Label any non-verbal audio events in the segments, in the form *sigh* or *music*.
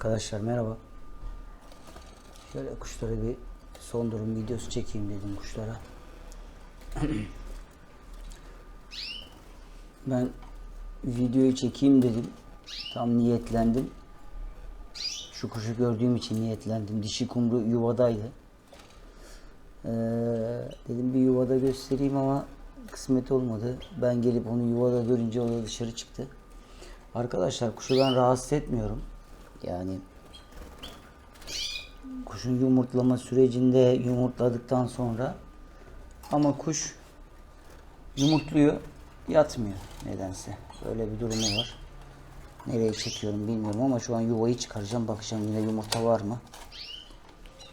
Arkadaşlar merhaba. Şöyle kuşlara bir son durum videosu çekeyim dedim kuşlara. *clears throat* ben videoyu çekeyim dedim. Tam niyetlendim. Şu kuşu gördüğüm için niyetlendim. Dişi kumru yuvadaydı. Ee, dedim bir yuvada göstereyim ama kısmet olmadı. Ben gelip onu yuvada görünce o da dışarı çıktı. Arkadaşlar kuşu ben rahatsız etmiyorum. Yani kuşun yumurtlama sürecinde yumurtladıktan sonra ama kuş yumurtluyor yatmıyor nedense. Böyle bir durumu var. Nereye çekiyorum bilmiyorum ama şu an yuvayı çıkaracağım. Bakacağım yine yumurta var mı?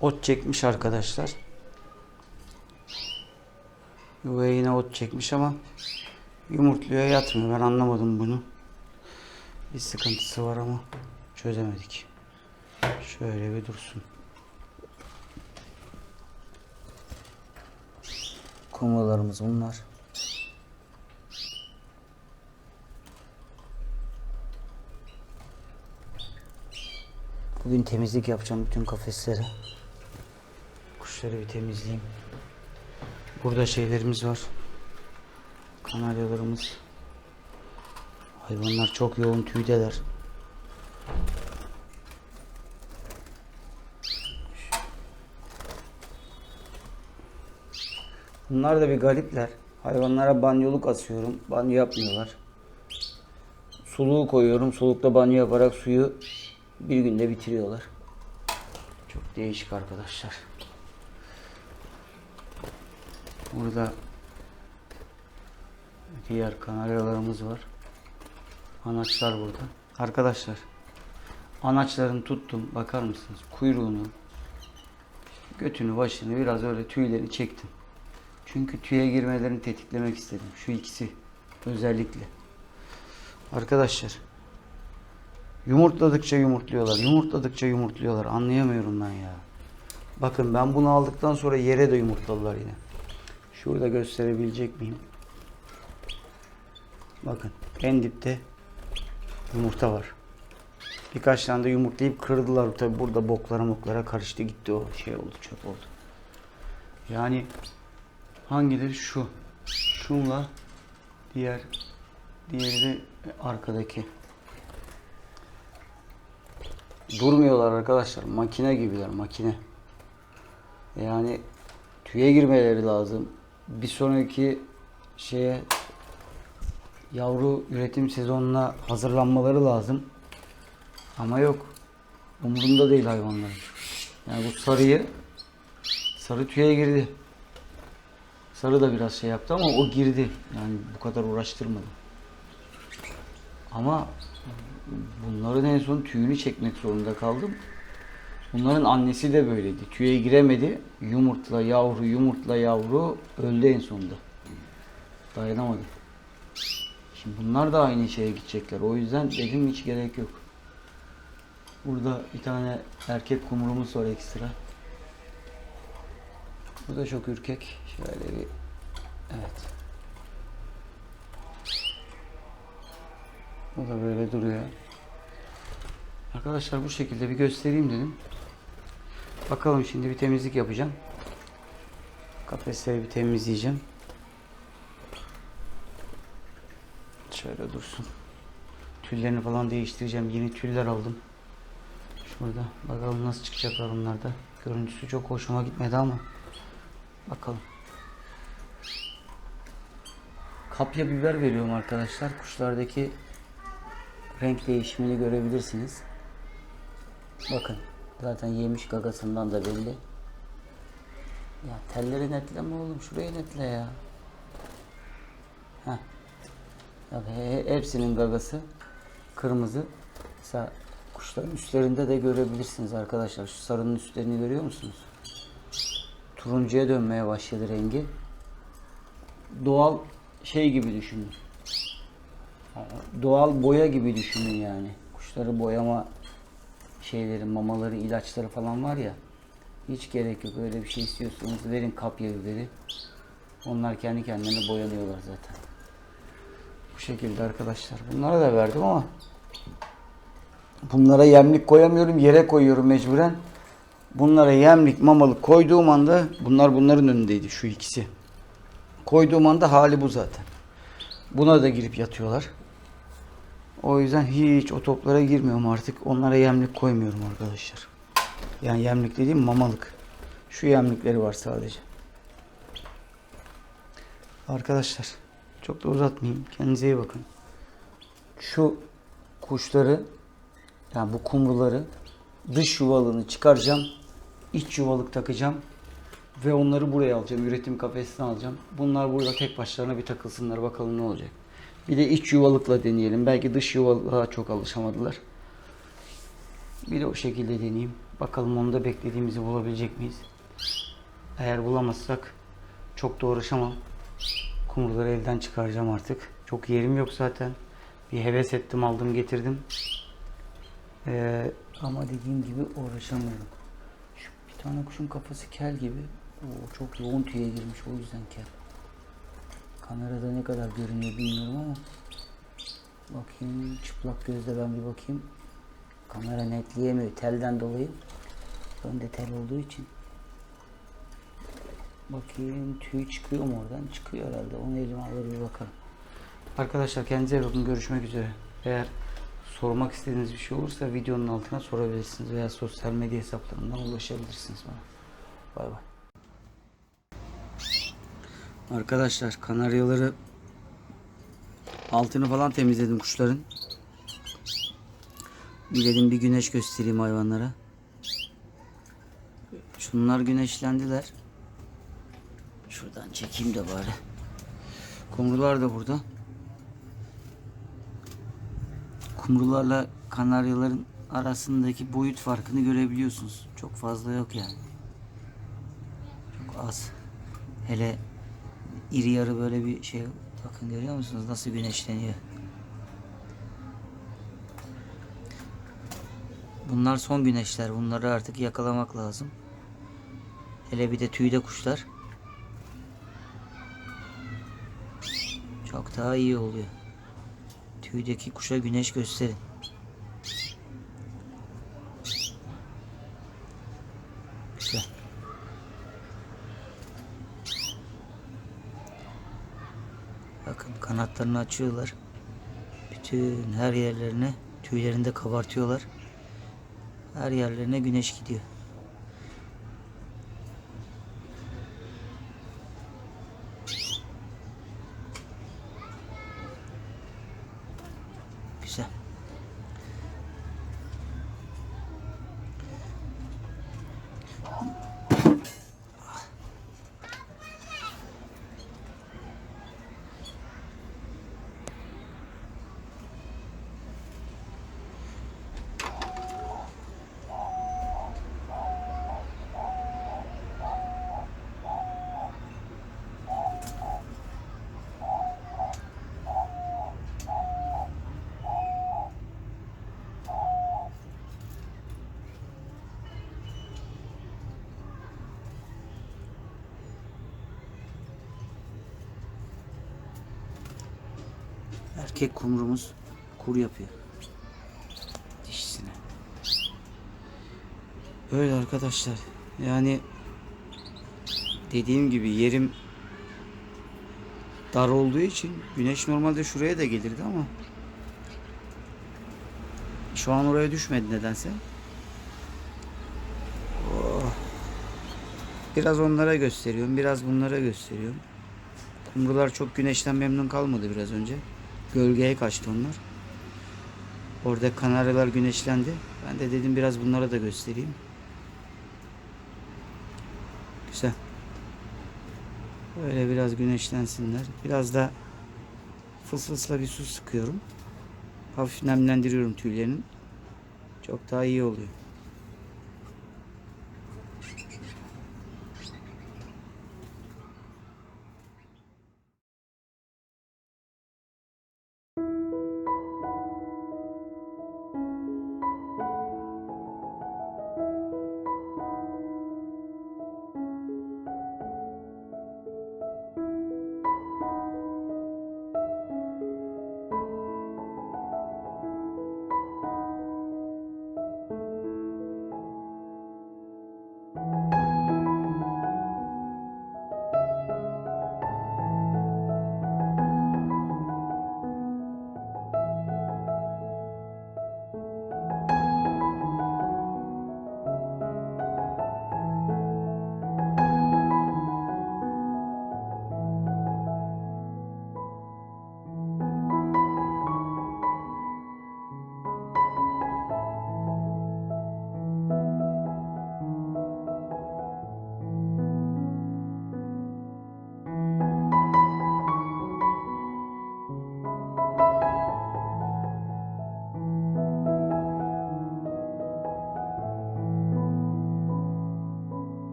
Ot çekmiş arkadaşlar. Yuvaya yine ot çekmiş ama yumurtluyor yatmıyor. Ben anlamadım bunu. Bir sıkıntısı var ama çözemedik. Şöyle bir dursun. Kumrularımız bunlar. Bugün temizlik yapacağım bütün kafesleri. Kuşları bir temizleyeyim. Burada şeylerimiz var. Kanaryalarımız. Hayvanlar çok yoğun tüydeler. Bunlar da bir garipler. Hayvanlara banyoluk asıyorum. Banyo yapmıyorlar. Suluğu koyuyorum. Sulukta banyo yaparak suyu bir günde bitiriyorlar. Çok değişik arkadaşlar. Burada diğer kanaryalarımız var. Anaçlar burada. Arkadaşlar anaçların tuttum. Bakar mısınız? Kuyruğunu, götünü, başını biraz öyle tüylerini çektim. Çünkü tüye girmelerini tetiklemek istedim. Şu ikisi özellikle. Arkadaşlar yumurtladıkça yumurtluyorlar. Yumurtladıkça yumurtluyorlar. Anlayamıyorum ben ya. Bakın ben bunu aldıktan sonra yere de yumurtladılar yine. Şurada gösterebilecek miyim? Bakın en dipte yumurta var. Birkaç tane de yumurtlayıp kırdılar. Tabi burada boklara moklara karıştı gitti o şey oldu çöp oldu. Yani hangileri şu? Şunla diğer diğeri de arkadaki. Durmuyorlar arkadaşlar. Makine gibiler makine. Yani tüye girmeleri lazım. Bir sonraki şeye yavru üretim sezonuna hazırlanmaları lazım. Ama yok. Umurunda değil hayvanların. Yani bu sarıyı sarı tüye girdi. Sarı da biraz şey yaptı ama o girdi. Yani bu kadar uğraştırmadı. Ama bunların en son tüyünü çekmek zorunda kaldım. Bunların annesi de böyleydi. Tüye giremedi. Yumurtla yavru, yumurtla yavru öldü en sonunda. Dayanamadı. Şimdi bunlar da aynı şeye gidecekler. O yüzden dedim hiç gerek yok. Burada bir tane erkek kumrumuz var ekstra. Bu da çok ürkek. Şöyle bir evet. Bu da böyle duruyor. Arkadaşlar bu şekilde bir göstereyim dedim. Bakalım şimdi bir temizlik yapacağım. Kafesleri bir temizleyeceğim. Şöyle dursun. Tüllerini falan değiştireceğim. Yeni tüller aldım. Şurada. Bakalım nasıl çıkacaklar onlar da. Görüntüsü çok hoşuma gitmedi ama. Bakalım. Kapya biber veriyorum arkadaşlar. Kuşlardaki renk değişimini görebilirsiniz. Bakın. Zaten yemiş gagasından da belli. Ya telleri netleme oğlum. Şurayı netle ya. Heh. He- hepsinin gagası kırmızı. Mesela kuşların üstlerinde de görebilirsiniz arkadaşlar. Şu sarının üstlerini görüyor musunuz? Turuncuya dönmeye başladı rengi. Doğal şey gibi düşünün. Doğal boya gibi düşünün yani. Kuşları boyama şeyleri, mamaları, ilaçları falan var ya. Hiç gerek yok. Öyle bir şey istiyorsanız verin kapya biberi. Onlar kendi kendine boyanıyorlar zaten. Bu şekilde arkadaşlar. Bunlara da verdim ama Bunlara yemlik koyamıyorum. Yere koyuyorum mecburen. Bunlara yemlik mamalık koyduğum anda bunlar bunların önündeydi şu ikisi. Koyduğum anda hali bu zaten. Buna da girip yatıyorlar. O yüzden hiç o toplara girmiyorum artık. Onlara yemlik koymuyorum arkadaşlar. Yani yemlik dediğim mamalık. Şu yemlikleri var sadece. Arkadaşlar çok da uzatmayayım. Kendinize iyi bakın. Şu kuşları yani bu kumruları dış yuvalığını çıkaracağım. İç yuvalık takacağım. Ve onları buraya alacağım. Üretim kafesine alacağım. Bunlar burada tek başlarına bir takılsınlar. Bakalım ne olacak. Bir de iç yuvalıkla deneyelim. Belki dış yuvalığa çok alışamadılar. Bir de o şekilde deneyeyim. Bakalım onu da beklediğimizi bulabilecek miyiz? Eğer bulamazsak çok da uğraşamam. Kumruları elden çıkaracağım artık. Çok yerim yok zaten. Bir heves ettim aldım getirdim. Ee, ama dediğim gibi uğraşamıyorum. Tane kuşun kafası kel gibi. Oo, çok yoğun tüye girmiş o yüzden kel. Kamerada ne kadar görünüyor bilmiyorum ama bakayım çıplak gözle ben bir bakayım. Kamera netleyemiyor telden dolayı. Önde tel olduğu için. Bakayım tüy çıkıyor mu oradan? Çıkıyor herhalde. Onu elime alır bir bakarım. Arkadaşlar kendinize bakın. Görüşmek üzere. Eğer sormak istediğiniz bir şey olursa videonun altına sorabilirsiniz veya sosyal medya hesaplarından ulaşabilirsiniz bana. Bay bay. Arkadaşlar kanaryaları altını falan temizledim kuşların. Bir dedim bir güneş göstereyim hayvanlara. Şunlar güneşlendiler. Şuradan çekeyim de bari. Kumrular da burada. Kumrularla kanaryaların arasındaki boyut farkını görebiliyorsunuz. Çok fazla yok yani. Çok az. Hele iri yarı böyle bir şey bakın görüyor musunuz nasıl güneşleniyor. Bunlar son güneşler. Bunları artık yakalamak lazım. Hele bir de tüyde kuşlar. Çok daha iyi oluyor. Tüydeki kuşa güneş gösterin. Güzel. Bakın kanatlarını açıyorlar. Bütün her yerlerine tüylerini de kabartıyorlar. Her yerlerine güneş gidiyor. Güzel. Erkek kumrumuz kur yapıyor. Dişisine. Böyle arkadaşlar. Yani dediğim gibi yerim dar olduğu için güneş normalde şuraya da gelirdi ama şu an oraya düşmedi nedense. Oh. Biraz onlara gösteriyorum, biraz bunlara gösteriyorum. Kumrular çok güneşten memnun kalmadı biraz önce. Gölgeye kaçtı onlar. Orada kanaryalar güneşlendi. Ben de dedim biraz bunlara da göstereyim. Güzel. Böyle biraz güneşlensinler. Biraz da fısfısla bir su sıkıyorum. Hafif nemlendiriyorum tüylerini. Çok daha iyi oluyor.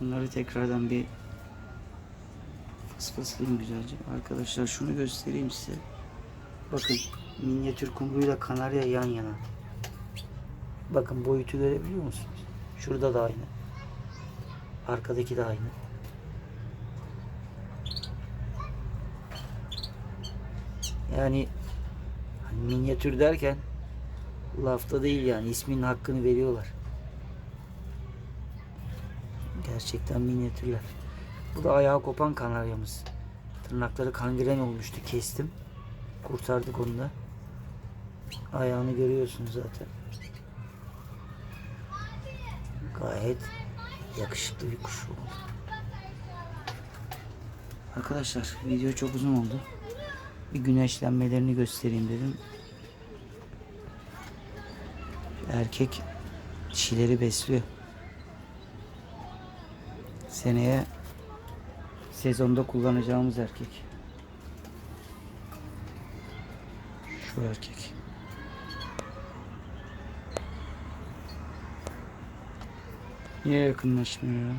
Şöyle tekrardan bir fısfıslayayım güzelce. Arkadaşlar şunu göstereyim size. Bakın minyatür kumruyla kanarya yan yana. Bakın boyutu görebiliyor musunuz? Şurada da aynı. Arkadaki de aynı. Yani hani minyatür derken lafta değil yani isminin hakkını veriyorlar. Gerçekten minyatürler. Bu da ayağı kopan kanaryamız. Tırnakları kangren olmuştu. Kestim. Kurtardık onu da. Ayağını görüyorsunuz zaten. Gayet yakışıklı bir kuş oldu. Arkadaşlar video çok uzun oldu. Bir güneşlenmelerini göstereyim dedim. Erkek dişileri besliyor. Seneye sezonda kullanacağımız erkek. Şu erkek. Niye yakınlaşmıyor ya?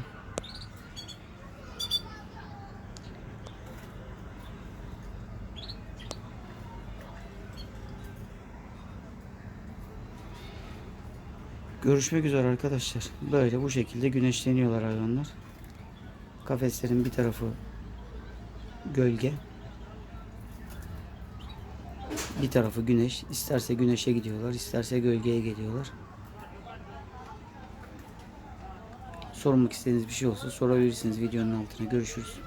Görüşmek üzere arkadaşlar. Böyle bu şekilde güneşleniyorlar hayvanlar. Kafeslerin bir tarafı gölge. Bir tarafı güneş. İsterse güneşe gidiyorlar, isterse gölgeye geliyorlar. Sormak istediğiniz bir şey olsa sorabilirsiniz videonun altına. Görüşürüz.